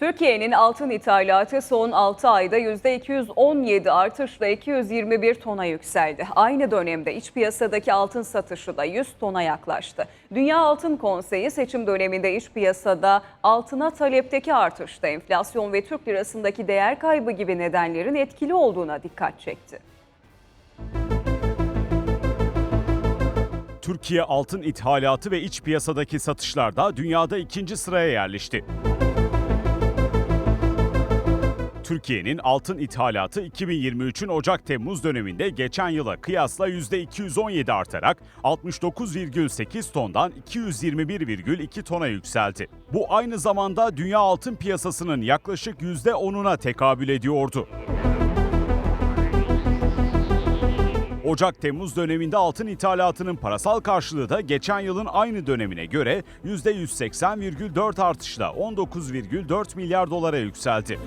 Türkiye'nin altın ithalatı son 6 ayda %217 artışla 221 tona yükseldi. Aynı dönemde iç piyasadaki altın satışı da 100 tona yaklaştı. Dünya Altın Konseyi seçim döneminde iç piyasada altına talepteki artışta enflasyon ve Türk lirasındaki değer kaybı gibi nedenlerin etkili olduğuna dikkat çekti. Türkiye altın ithalatı ve iç piyasadaki satışlarda dünyada ikinci sıraya yerleşti. Türkiye'nin altın ithalatı 2023'ün Ocak-Temmuz döneminde geçen yıla kıyasla %217 artarak 69,8 tondan 221,2 tona yükseldi. Bu aynı zamanda dünya altın piyasasının yaklaşık %10'una tekabül ediyordu. Ocak-Temmuz döneminde altın ithalatının parasal karşılığı da geçen yılın aynı dönemine göre %180,4 artışla 19,4 milyar dolara yükseldi.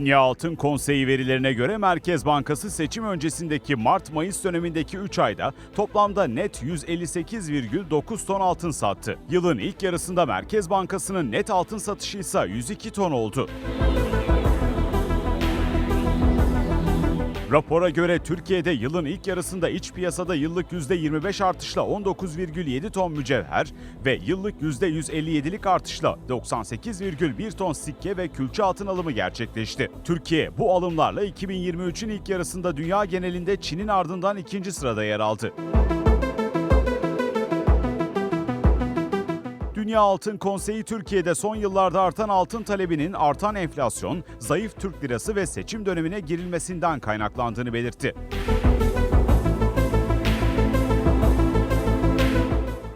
Dünya Altın Konseyi verilerine göre Merkez Bankası seçim öncesindeki Mart-Mayıs dönemindeki 3 ayda toplamda net 158,9 ton altın sattı. Yılın ilk yarısında Merkez Bankası'nın net altın satışı ise 102 ton oldu. Rapora göre Türkiye'de yılın ilk yarısında iç piyasada yıllık %25 artışla 19,7 ton mücevher ve yıllık %157'lik artışla 98,1 ton sikke ve külçe altın alımı gerçekleşti. Türkiye bu alımlarla 2023'ün ilk yarısında dünya genelinde Çin'in ardından ikinci sırada yer aldı. Dünya Altın Konseyi Türkiye'de son yıllarda artan altın talebinin artan enflasyon, zayıf Türk lirası ve seçim dönemine girilmesinden kaynaklandığını belirtti.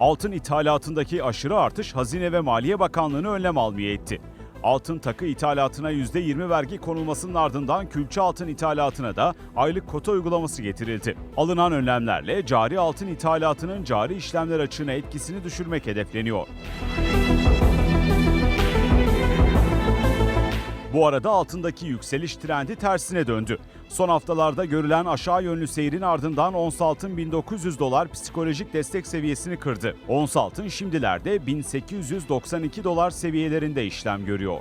Altın ithalatındaki aşırı artış Hazine ve Maliye Bakanlığı'nı önlem almaya etti. Altın takı ithalatına %20 vergi konulmasının ardından külçe altın ithalatına da aylık kota uygulaması getirildi. Alınan önlemlerle cari altın ithalatının cari işlemler açığına etkisini düşürmek hedefleniyor. Bu arada altındaki yükseliş trendi tersine döndü. Son haftalarda görülen aşağı yönlü seyrin ardından ons altın 1900 dolar psikolojik destek seviyesini kırdı. Ons altın şimdilerde 1892 dolar seviyelerinde işlem görüyor.